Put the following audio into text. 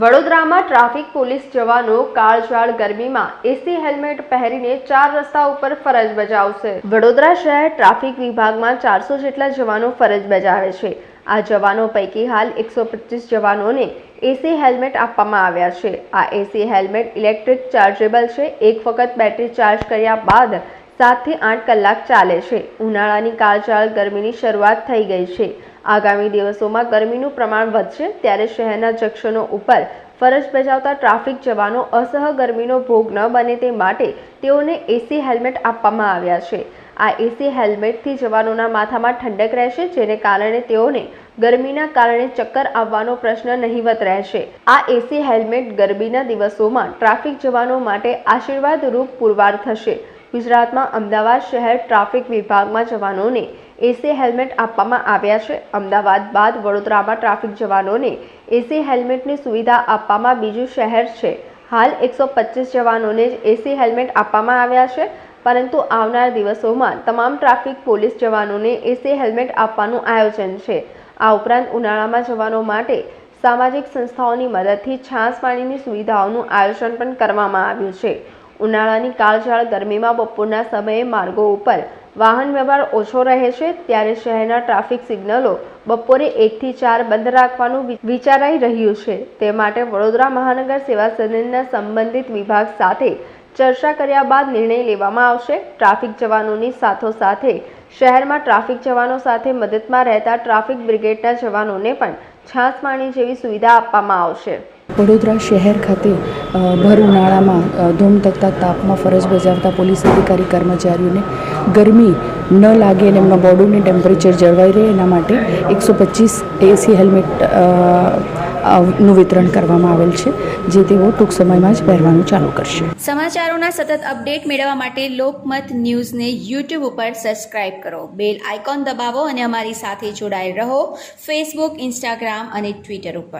વડોદરામાં traffic police જવાનો કાળઝાળ ગરમીમાં એસી હેલ્મેટ પહેરીને ચાર રસ્તા ઉપર ફરજ બજાવશે. વડોદરા શહેર ટ્રાફિક વિભાગમાં ચારસો જેટલા જવાનો ફરજ બજાવે છે. આ જવાનો પૈકી હાલ એકસો પચીસ જવાનોને એસી હેલ્મેટ આપવામાં આવ્યા છે. આ એસી હેલ્મેટ ઇલેક્ટ્રિક ચાર્જેબલ છે. એક વખત બેટરી ચાર્જ કર્યા બાદ સાતથી આઠ કલાક ચાલે છે. ઉનાળાની કાળઝાળ ગરમીની શરૂઆત થઈ ગઈ છે. આગામી દિવસોમાં ગરમીનું પ્રમાણ વધશે ત્યારે શહેરના જંકશનો ઉપર ફરજ બજાવતા ટ્રાફિક જવાનો અસહ ગરમીનો ભોગ ન બને તે માટે તેઓને એસી હેલ્મેટ આપવામાં આવ્યા છે. આ એસી હેલ્મેટથી જવાનોના માથામાં ઠંડક રહેશે, જેને કારણે તેઓને ગરમીના કારણે ચક્કર આવવાનો પ્રશ્ન નહીવત રહેશે. આ એસી હેલ્મેટ ગરમીના દિવસોમાં ટ્રાફિક જવાનો માટે આશીર્વાદરૂપ પુરવાર થશે. ગુજરાતમાં અમદાવાદ શહેર ટ્રાફિક વિભાગમાં જવાનોને એસી હેલ્મેટ આપવામાં આવ્યા છે. અમદાવાદ બાદ વડોદરામાં ટ્રાફિક જવાનોને એસી હેલ્મેટની સુવિધા આપવામાં બીજું શહેર છે. હાલ એકસો પચીસ જવાનોને જ એસી હેલ્મેટ આપવામાં આવ્યા છે, પરંતુ આવનાર દિવસોમાં તમામ ટ્રાફિક પોલીસ જવાનોને એસી હેલ્મેટ આપવાનું આયોજન છે. આ ઉપરાંત ઉનાળામાં જવાનો માટે સામાજિક સંસ્થાઓની મદદથી છાસ પાણીની સુવિધાઓનું આયોજન પણ કરવામાં આવ્યું છે. ઉનાળાની કાળઝાળ ગરમીમાં બપોરના સમયે માર્ગો ઉપર વાહન વ્યવહાર ઓછો રહે છે, ત્યારે શહેરના ટ્રાફિક સિગ્નલો બપોરે એકથી ચાર બંધ રાખવાનું વિચારાઈ રહ્યું છે. તે માટે વડોદરા મહાનગર સેવા સદનના સંબંધિત વિભાગ સાથે ચર્ચા કર્યા બાદ નિર્ણય લેવામાં આવશે. ટ્રાફિક જવાનોની સાથોસાથે શહેરમાં ટ્રાફિક જવાનો સાથે મદદમાં રહેતા ટ્રાફિક બ્રિગેડના જવાનોને પણ છાસ પાણી જેવી સુવિધા આપવામાં આવશે. વડોદરા શહેર ખાતે ભર ઉનાળામાં ધૂમધકતા તાપમાં ફરજ બજાવતા પોલીસ અધિકારી કર્મચારીઓને ગરમી ન લાગે અને એમના બોડીનું ટેમ્પરેચર જળવાઈ રહે, એના માટે એકસો પચીસ એસી હેલ્મેટનું વિતરણ કરવામાં આવેલ છે, જે તેઓ ટૂંક સમયમાં જ પહેરવાનું ચાલુ કરશે. સમાચારોના સતત અપડેટ મેળવવા માટે લોકમત ન્યૂઝને યુટ્યુબ ઉપર સબસ્ક્રાઇબ કરો. બેલ આઇકોન દબાવો અને અમારી સાથે જોડાયેલ રહો ફેસબુક, ઇન્સ્ટાગ્રામ અને ટ્વિટર ઉપર.